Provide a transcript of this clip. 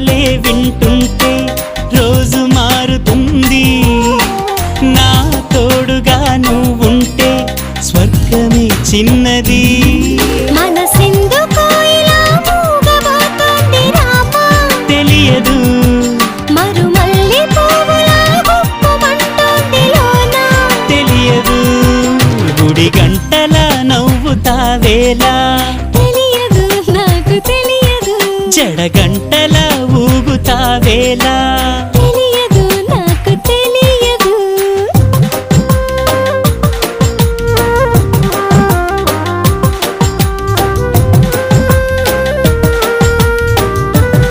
వింటుంటే రోజు మారుతుంది. నా తోడుగా నువ్వుంటే స్వర్గమే చిన్నది. మనసెందుకో తెలియదు. మరుమల్లి తెలియదు. గుడి గంటల నవ్వుతావేలా